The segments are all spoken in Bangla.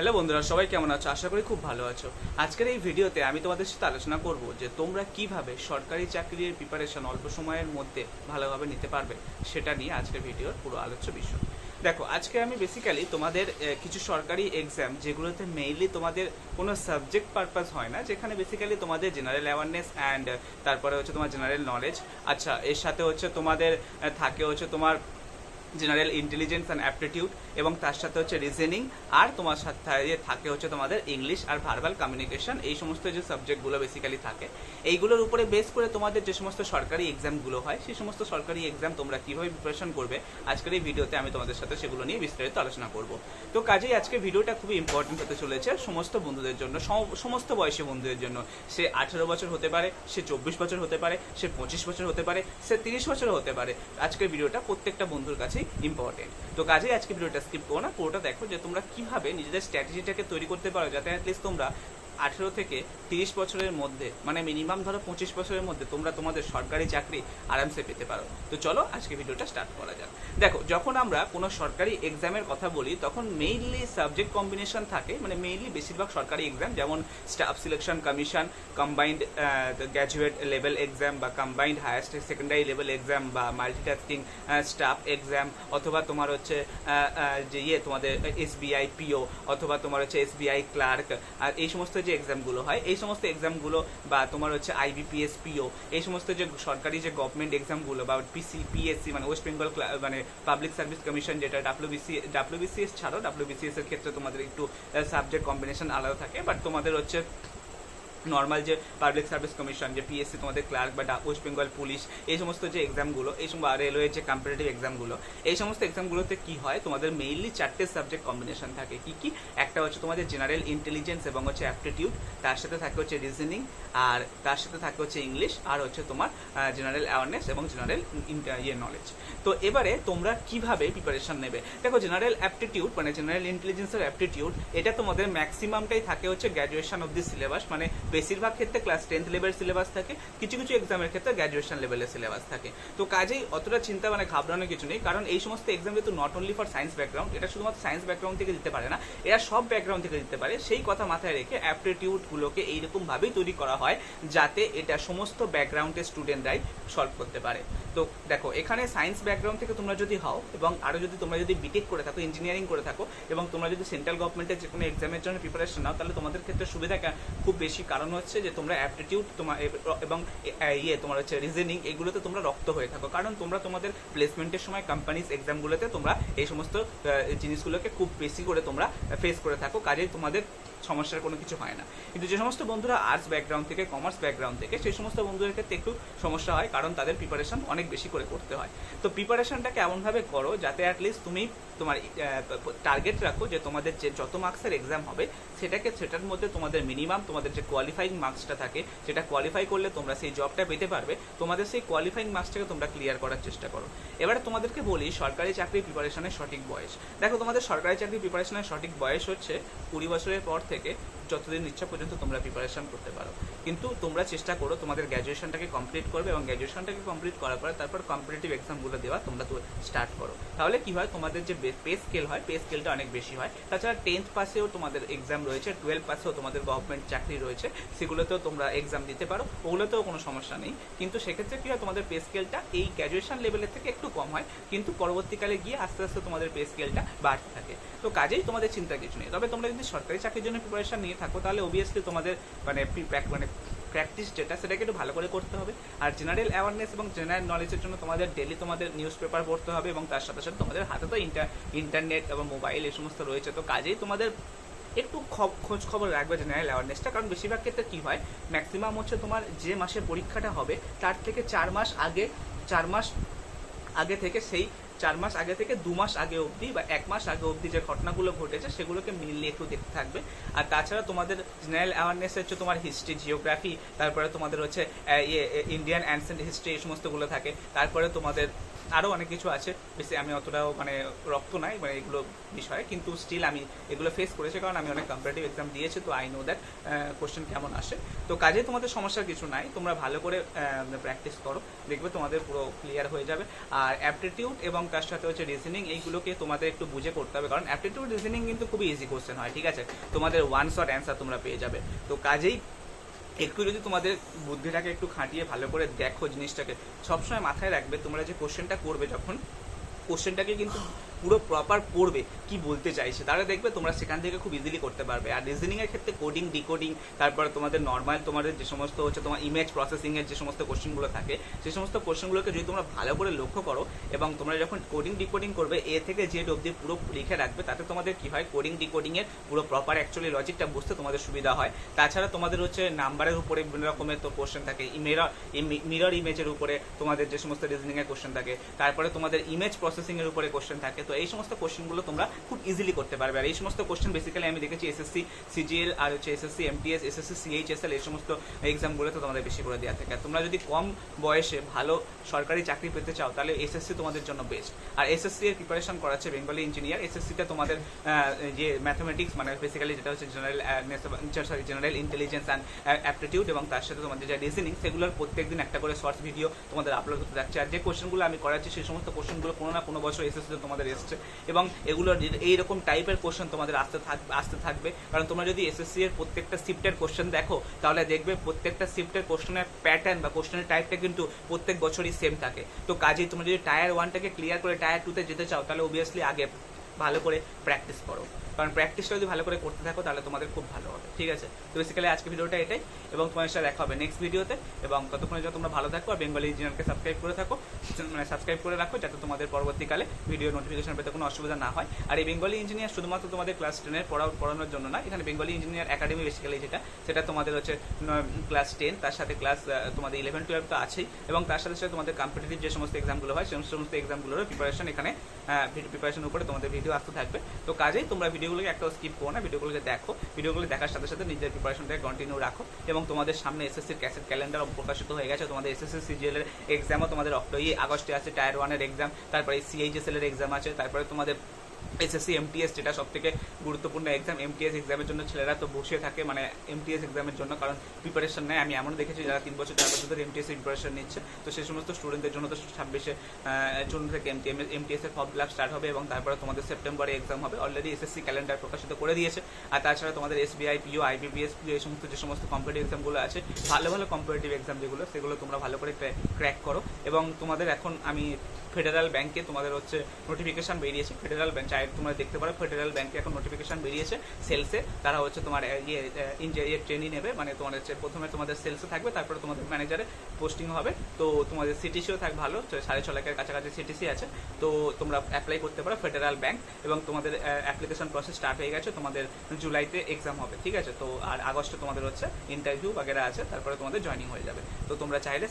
হ্যালো বন্ধুরা, সবাই কেমন আছো? আশা করি খুব ভালো আছো। আজকের এই ভিডিওতে আমি তোমাদের সাথে আলোচনা করব যে তোমরা কীভাবে সরকারি চাকরির প্রিপারেশন অল্প সময়ের মধ্যে ভালোভাবে নিতে পারবে সেটা নিয়ে আজকের ভিডিওর পুরো আলোচ্য বিষয়। দেখো, আজকে আমি বেসিক্যালি তোমাদের কিছু সরকারি এক্সাম যেগুলোতে মেইনলি তোমাদের কোনো সাবজেক্ট পারপাস হয় না, যেখানে বেসিক্যালি তোমাদের জেনারেল অ্যাওয়ারনেস অ্যান্ড তারপরে হচ্ছে তোমার জেনারেল নলেজ আচ্ছা এর সাথে হচ্ছে তোমাদের থাকে হচ্ছে তোমার জেনারেল ইন্টেলিজেন্স অ্যান্ড অ্যাপটিটিউড এবং তার সাথে হচ্ছে রিজনিং আর তোমার সাথে থাকে হচ্ছে তোমাদের ইংলিশ আর ভার্বাল কমিউনিকেশন এই সমস্ত যে সাবজেক্টগুলো বেসিক্যালি থাকে, এইগুলোর উপরে বেস করে তোমাদের যে সমস্ত সরকারি এক্সামগুলো হয়, সেই সমস্ত সরকারি এক্সাম তোমরা কীভাবে প্রিপারেশন করবে, আজকের এই ভিডিওতে আমি তোমাদের সাথে সেগুলো নিয়ে বিস্তারিত আলোচনা করব। তো কাজেই আজকে ভিডিওটা খুবই ইম্পর্টেন্ট হতে চলেছে সমস্ত বন্ধুদের জন্য, সম- সমস্ত বয়সী বন্ধুদের জন্য। সে আঠেরো বছর হতে পারে, সে চব্বিশ বছর হতে পারে, সে পঁচিশ বছর হতে পারে, সে তিরিশ বছর হতে পারে। আজকের ভিডিওটা প্রত্যেকটা বন্ধুর কাছেই ইম্পর্টেন্ট তো কাজেই আজকে ভিডিওটা স্কিপ করো না, পুরোটা দেখো যে তোমরা কীভাবে নিজেদের স্ট্র্যাটেজিটাকে তৈরি করতে পারো, যাতে অ্যাটলিস্ট তোমরা আঠেরো থেকে তিরিশ বছরের মধ্যে মানে মিনিমাম ধরো পঁচিশ বছরের মধ্যে তোমরা তোমাদের সরকারি চাকরি আরামসে পেতে পারো। তো চলো আজকে ভিডিওটা স্টার্ট করা যাক। দেখো, যখন আমরা কোনো সরকারি এক্সামের কথা বলি, তখন মেইনলি সাবজেক্ট কম্বিনেশন থাকে মানে মেইনলি বেশিরভাগ সরকারি এক্সাম যেমন staff selection commission combined graduate level exam বা combined higher secondary level exam বা মাল্টিটাস্কিং স্টাফ এক্সাম অথবা তোমার হচ্ছে যে ইয়ে তোমাদের এসবিআই পিও অথবা তোমার হচ্ছে এসবিআই ক্লার্ক আর এই সমস্ত যে এক্সামগুলো হয়, এই সমস্ত এক্সামগুলো বা তোমার হচ্ছে আইবিপিএস পিও এই সমস্ত যে সরকারি যে গভর্নমেন্ট এক্সামগুলো বা পিসি পিএসসি মানে ওয়েস্ট বেঙ্গল মানে পাবলিক সার্ভিস কমিশন যেটা ডাব্লিউবিসি ডাব্লিউবিসিএস ছাড়াও ডাব্লিউবিসিএস এর ক্ষেত্রে তোমাদের একটু সাবজেক্ট কম্বিনেশন আলাদা থাকে বাট তোমাদের হচ্ছে নর্মাল যে পাবলিক সার্ভিস কমিশন যে পিএসসি তোমাদের ক্লার্ক বা ওয়েস্ট বেঙ্গল পুলিশ এই সমস্ত যে এক্সামগুলো এই সমস্ত রেলওয়ের যে কম্পিটিটিভ এক্সামগুলো এই সমস্ত এক্সামগুলোতে কি হয়? তোমাদের মেইনলি চারটে সাবজেক্ট কম্বিনেশন থাকে। কি কি? একটা হচ্ছে তোমাদের জেনারেল ইন্টেলিজেন্স এবং হচ্ছে অ্যাপটিটিউড তার সাথে থাকে হচ্ছে রিজনিং আর তার সাথে থাকে হচ্ছে ইংলিশ আর হচ্ছে তোমার জেনারেল অ্যাওয়ারনেস এবং জেনারেল ইয়ে নলেজ তো এবারে তোমরা কীভাবে প্রিপারেশন নেবে? দেখো জেনারেল অ্যাপটিটিউড মানে জেনারেল ইন্টেলিজেন্সের অ্যাপটিটিউড এটা তোমাদের ম্যাক্সিমামটাই থাকে হচ্ছে গ্র্যাজুয়েশন অফ দি সিলেবাস মানে বেশিরভাগ ক্ষেত্রে ক্লাস টেন্থ লেভেল সিলেবাস থাকে, কিছু কিছু এক্সামের ক্ষেত্রে গ্র্যাজুয়েশন লেভেলের সিলেবাস থাকে। তো কাজেই অতটা চিন্তা মানে ঘাবড়ানোর কিছু নেই, কারণ এই সমস্ত এক্সাম যেহেতু not only for science background এটা শুধুমাত্র সায়েন্স ব্যাকগ্রাউন্ড থেকে দিতে পারে না, এরা সব ব্যাকগ্রাউন্ড থেকে দিতে পারে। সেই কথা মাথায় রেখে অ্যাপটিটিউডগুলোকে এইরকমভাবেই তৈরি করা হয়, যাতে এটা সমস্ত ব্যাকগ্রাউন্ডের স্টুডেন্টরাই সলভ করতে পারে। তো দেখো, এখানে সায়েন্স ব্যাকগ্রাউন্ড থেকে তোমরা যদি হও, এবং আরও যদি তোমরা যদি বিটেক করে থাকো ইঞ্জিনিয়ারিং করে থাকো, এবং তোমরা যদি সেন্ট্রাল গভর্নমেন্টের যে কোনো এক্সামের জন্য প্রিপারেশন নাও, তাহলে তোমাদের ক্ষেত্রে সুবিধা খুব বেশি, কারণ হচ্ছে যে তোমরা অ্যাপটিটিউড তোমার এবং ইয়ে তোমার হচ্ছে রিজনিং এগুলোতে তোমরা রক্ত হয়ে থাকো। কারণ তোমরা তোমাদের প্লেসমেন্টের সময় কোম্পানিজ এক্সামগুলোতে তোমরা এই সমস্ত জিনিসগুলোকে খুব বেশি করে তোমরা ফেস করে থাকো, কাজেই তোমাদের সমস্যার কোনো কিছু হয় না। কিন্তু যে সমস্ত বন্ধুরা আর্টস ব্যাকগ্রাউন্ড থেকে কমার্স ব্যাকগ্রাউন্ড থেকে, সেই সমস্ত বন্ধুদের ক্ষেত্রে একটু সমস্যা হয়, কারণ তাদের প্রিপারেশন অনেক বেশি করে করতে হয়। তো প্রিপারেশনটাকে এমনভাবে করো যাতে অ্যাটলিস্ট তুমি তোমার টার্গেট রাখো যে তোমাদের যে যত মার্কসের এক্সাম হবে, সেটাকে, সেটার মধ্যে তোমাদের মিনিমাম তোমাদের যে কোয়ালিফাইং মার্কসটা থাকে সেটা কোয়ালিফাই করলে তোমরা সেই জবটা পেতে পারবে। তোমাদের সেই কোয়ালিফাইং মার্কসটাকে তোমরা ক্লিয়ার করার চেষ্টা করো। এবারে তোমাদেরকে বলি, সরকারি চাকরি প্রিপারেশনের সঠিক বয়স। দেখো, তোমাদের সরকারি চাকরি প্রিপারেশনের সঠিক বয়স হচ্ছে কুড়ি বছরের পর থেকে যতদিন ইচ্ছা পর্যন্ত তোমরা প্রিপারেশন করতে পারো। কিন্তু তোমরা চেষ্টা করো, তোমাদের গ্র্যাজুয়েশনটাকে কমপ্লিট করবে এবং গ্র্যাজুয়েশনটাকে কমপ্লিট করার পরে তারপর কম্পিটিটিভ এক্সামগুলো দেওয়া তোমরা তো স্টার্ট করো। তাহলে কি হয়, তোমাদের যে পে স্কেল হয় পে স্কেলটা অনেক বেশি হয়। তাছাড়া টেন্থ পাসেও তোমাদের এক্সাম রয়েছে টুয়েলভ পাসেও তোমাদের গভর্নমেন্ট চাকরি রয়েছে, সেগুলোতেও তোমরা এক্সাম দিতে পারো, ওগুলোতেও কোনো সমস্যা নেই। কিন্তু সেক্ষেত্রে কি হয়, তোমাদের পে স্কেলটা এই গ্র্যাজুয়েশন লেভেলের থেকে একটু কম হয়, কিন্তু পরবর্তীকালে গিয়ে আস্তে আস্তে তোমাদের পে স্কেলটা বাড়তে থাকে। তো কাজেই তোমাদের চিন্তা কিছু নেই। তবে তোমরা যদি সরকারি চাকরির জন্য প্রিপারেশন নিয়ে থাকো, তাহলে অবভিয়াসলি তোমাদের মানে মানে প্র্যাকটিস যেটা, সেটাকে একটু ভালো করে করতে হবে। আর জেনারেল অ্যাওয়ারনেস এবং জেনারেল নলেজের জন্য তোমাদের ডেলি তোমাদের নিউজ পেপার পড়তে হবে এবং তার সাথে সাথে তোমাদের হাতে তো ইন্টারনেট এবং মোবাইল এই সমস্ত রয়েছে, তো কাজেই তোমাদের একটু খোঁজ খবর রাখবে জেনারেল অ্যাওয়ারনেসটা কারণ বেশিরভাগ ক্ষেত্রে কী হয় ম্যাক্সিমাম হচ্ছে তোমার যে মাসে পরীক্ষাটা হবে, তার থেকে চার মাস আগে, চার মাস আগে থেকে সেই চার মাস আগে থেকে দু মাস আগে অবধি বা এক মাস আগে অবধি যে ঘটনাগুলো ঘটেছে, সেগুলোকে মিলিয়ে একটু দেখতে থাকবে। আর তাছাড়া তোমাদের জেনারেল অ্যাওয়ারনেস হচ্ছে তোমার হিস্ট্রি জিওগ্রাফি তারপরে তোমাদের হচ্ছে ইন্ডিয়ান অ্যান্সেন্ট হিস্ট্রি এই সমস্তগুলো থাকে। তারপরে তোমাদের আরও অনেক কিছু আছে। বেশি আমি অতটাও মানে রক্ত নাই মানে এগুলো বিষয়ে। কিন্তু স্টিল আমি এগুলো ফেস করেছি কারণ আমি অনেক কম্পারেটিভ এক্সাম দিয়েছি, তো আই নো দ্যাট কোশ্চেন কেমন আসে। তো কাজে তোমাদের সমস্যার কিছু নাই, তোমরা ভালো করে প্র্যাকটিস করো, দেখবে তোমাদের পুরো ক্লিয়ার হয়ে যাবে। আর অ্যাপটিটিউড এবং তার সাথে হচ্ছে রিজনিং এইগুলোকে তোমাদের একটু বুঝে করতে হবে। কারণ অ্যাপটিটিউড রিজনিং কিন্তু খুবই ইজি কোশ্চেন হয়, ঠিক আছে? তোমাদের ওয়ান শট অ্যান্সার তোমরা পেয়ে যাবে। তো কাজেই একটু যদি তোমাদের বুদ্ধিটাকে একটু খাটিয়ে ভালো করে দেখো জিনিসটাকে, সবসময় মাথায় রাখবে তোমরা যে কোশ্চেনটা করবে যখন কোশ্চেনটাকে কিন্তু পুরো প্রপার পড়বে কি বলতে চাইছে? তাহলে দেখবে তোমরা সেখান থেকে খুব ইজিলি করতে পারবে। আর রিজনিং এর ক্ষেত্রে কোডিং ডিকোডিং তারপর তোমাদের নর্মাল তোমাদের যে সমস্ত হচ্ছে, তোমার ইমেজ প্রসেসিংয়ের যে সমস্ত কোশ্চেনগুলো থাকে সেই সমস্ত কোশ্চেনগুলোকে যদি তোমরা ভালো করে লক্ষ্য করো এবং তোমরা যখন কোডিং ডিকোডিং করবে, এ থেকে জেড অবধি পুরো লিখে রাখবে, তাতে তোমাদের কি হয়? কোডিং ডিকোডিং এর পুরো প্রপার অ্যাকচুয়ালি লজিকটা বুঝতে তোমাদের সুবিধা হয়। তাছাড়া তোমাদের হচ্ছে নাম্বারের উপরে বিভিন্ন রকমের তো কোশ্চেন থাকে মিরর মিরর ইমেজের উপরে তোমাদের যে সমস্ত রিজনিং এর কোশ্চেন থাকে, তারপরে তোমাদের ইমেজ প্রসেসিংয়ের উপরে কোশ্চেন থাকে তো এই সমস্ত কোশ্চেনগুলো তোমরা খুব ইজিলি করতে পারবে। আর এই সমস্ত কোশ্চেন বেসিক্যালি আমি দেখেছি এসএসসি সিজিএল আর হচ্ছে এসএসসি এমটিএস এসএসসি সিএইচএসএল এই সমস্ত এক্সামগুলোতে তোমাদের বেশি করে দেওয়া থাকে। তোমরা যদি কম বয়সে ভালো সরকারি চাকরি পেতে চাও, তাহলে এসএসসি তোমাদের জন্য বেস্ট আর এসএসসি এর প্রিপারেশন করাচ্ছে বেঙ্গলি ইঞ্জিনিয়ার এসএসসিতে তোমাদের যে ম্যাথমেটিক্স মানে বেসিক্যালি যেটা হচ্ছে general sorry general intelligence and aptitude এবং তার সাথে তোমাদের যে রিজনিং সেগুলোর প্রত্যেকদিন একটা করে শর্টস ভিডিও তোমাদের আপলোড করতে যাচ্ছে। আর যে কোশ্চেনগুলো আমি করাচ্ছি, সেই সমস্ত কোশ্চেনগুলো কোনো না কোনো বছর এসএসসিতে তোমাদের এসছে এবং এগুলো এইরকম টাইপের কোশ্চেন তোমাদের আসতে থাকবে আসতে থাকবে। কারণ তোমরা যদি এসএসসি এর প্রত্যেকটা শিফটের কোশ্চেন দেখো, তাহলে দেখবে প্রত্যেকটা শিফটের কোশ্চেনের প্যাটার্ন বা কোশ্চেনের টাইপটা কিন্তু প্রত্যেক বছরই সেম থাকে। তো কাজেই তোমরা যদি টায়ার ওয়ানটাকে ক্লিয়ার করে টায়ার টুতে যেতে চাও, তাহলে অবভিয়াসলি আগে ভালো করে প্র্যাকটিস করো। কারণ প্র্যাকটিসটা যদি ভালো করে করতে থাকো, তাহলে তোমাদের খুব ভালো হবে। ঠিক আছে? তো বেসিক্যালি আজকে ভিডিওটা এটাই, এবং তোমার সাথে দেখা হবে নেক্সট ভিডিওতে এবং ততক্ষণে যত তোমরা ভালো থাকো, আর বেঙ্গলি ইঞ্জিনিয়ারকে সাবস্ক্রাইব করে থাকো মানে সাবস্ক্রাইব করে রাখো, যাতে তোমাদের পরবর্তীকালে ভিডিও নোটিফিকেশন পেতে কোনো অসুবিধা না হয়। আর এই বেঙ্গলি ইঞ্জিনিয়ার শুধুমাত্র তোমাদের ক্লাস টেনের পড়া পড়ানোর জন্য না, এখানে বেঙ্গলি ইঞ্জিনিয়ার একাডেমি বেসিক্যালি যেটা, সেটা তোমাদের হচ্ছে ক্লাস টেন তার সাথে ক্লাস তোমাদের ইলেভেন টুয়েলভ তো আছেই, এবং তার সাথে সাথে তোমাদের কম্পিটিটিভ যে সমস্ত এক্সামগুলো হয় সেই সমস্ত এক্সামগুলোর প্রিপারেশন এখানে প্রিপারেশন উপরে তোমাদের ভিডিও আসতে থাকবে। তো কাজেই তোমরা ভিডিওগুলোকে একটাও স্কিপ করো না, ভিডিওগুলোকে দেখো, ভিডিওগুলো দেখার সাথে সাথে নিজের প্রিপারেশনটাকে কন্টিনিউ রাখো এবং তোমাদের সামনে এসএসসির ক্যাসেট ক্যালেন্ডার প্রকাশিত হয়ে গেছে, তোমাদের এসএসসি সিজিএলের এক্সামও তোমাদের অক্টোবর আগস্টে আছে টায়ার ওয়ানের এক্সাম তারপরে সিএইচএসএল এর এক্সাম আছে, তারপরে তোমাদের এসএসসি এমটিএস যেটা সব থেকে গুরুত্বপূর্ণ এক্সাম এমটিএস এক্সামের জন্য ছেলেরা তো বসে থাকে মানে এমটিএস এক্সামের জন্য, কারণ প্রিপারেশন নেয়। আমি এমন দেখেছি যারা তিন বছর, চার বছর ধরে এমটিএস প্রিপারেশন নিচ্ছে। তো সেই সমস্ত স্টুডেন্টদের জন্য তো ছাব্বিশে জুন থেকে এমটিএম এমটিএস এর ফর্ম ফিল স্টার্ট হবে এবং তারপরে তোমাদের সেপ্টেম্বরে এক্সাম হবে। অলরেডি এসএসসি ক্যালেন্ডার প্রকাশিত করে দিয়েছে। আর তাছাড়া তোমাদের এসবিআই পিও আইবিপিএস পিও এই সমস্ত যে সমস্ত কম্পিটিভ এক্সামগুলো আছে, ভালো ভালো কম্পিটিটিভ এক্সাম যেগুলো, সেগুলো তোমরা ভালো করে ক্র্যাক করো। এবং তোমাদের এখন আমি ফেডারেল ব্যাংকে তোমাদের হচ্ছে নোটিফিকেশন বেরিয়েছে। ফেডারেল ব্যাংক চাই তোমরা দেখতে পারো ফেডারেল ব্যাংকে এখন নোটিফিকেশন বেরিয়েছে সেলসে তারা হচ্ছে তোমার ইয়ে ইয়ে ট্রেনিং নেবে মানে তোমার হচ্ছে প্রথমে তোমাদের সেলসে থাকবে, তারপরে তোমাদের ম্যানেজারে পোস্টিং হবে। তো তোমাদের সিটিসিও থাক ভালো সাড়ে ছ লাখের কাছাকাছি সিটিসি আছে। তো তোমরা অ্যাপ্লাই করতে পারো ফেডারেল ব্যাংক এবং তোমাদের অ্যাপ্লিকেশন প্রসেস স্টার্ট হয়ে গেছে, তোমাদের জুলাইতে এক্সাম হবে, ঠিক আছে? তো আর আগস্টে তোমাদের হচ্ছে ইন্টারভিউ বাগেরা আছে, তারপরে তোমাদের জয়নিং হয়ে যাবে। তো তোমরা চাইলে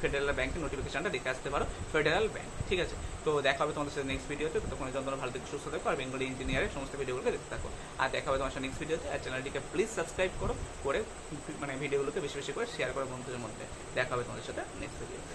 ফেডারেল ব্যাংকের নোটিফিকেশনটা দেখে আসতে পারো ফেডারেল ব্যাংক ঠিক আছে? তো দেখা হবে তোমাদের সাথে নেক্সট ভিডিওতে ততক্ষণ তোমরা ভালো থেকে। সুস্থ থাকো আর বেঙ্গলি ইঞ্জিনিয়ারের সমস্ত ভিডিওগুলোকে দেখতে থাকো। আর দেখা হবে তোমার সাথে নেক্সট ভিডিওতে আর চ্যানেলটিকে প্লিজ সাবস্ক্রাইব করো, করে মানে ভিডিওগুলোকে বেশি বেশি করে শেয়ার করো বন্ধুদের মধ্যে। দেখা হবে তোমাদের সাথে নেক্সট ভিডিওতে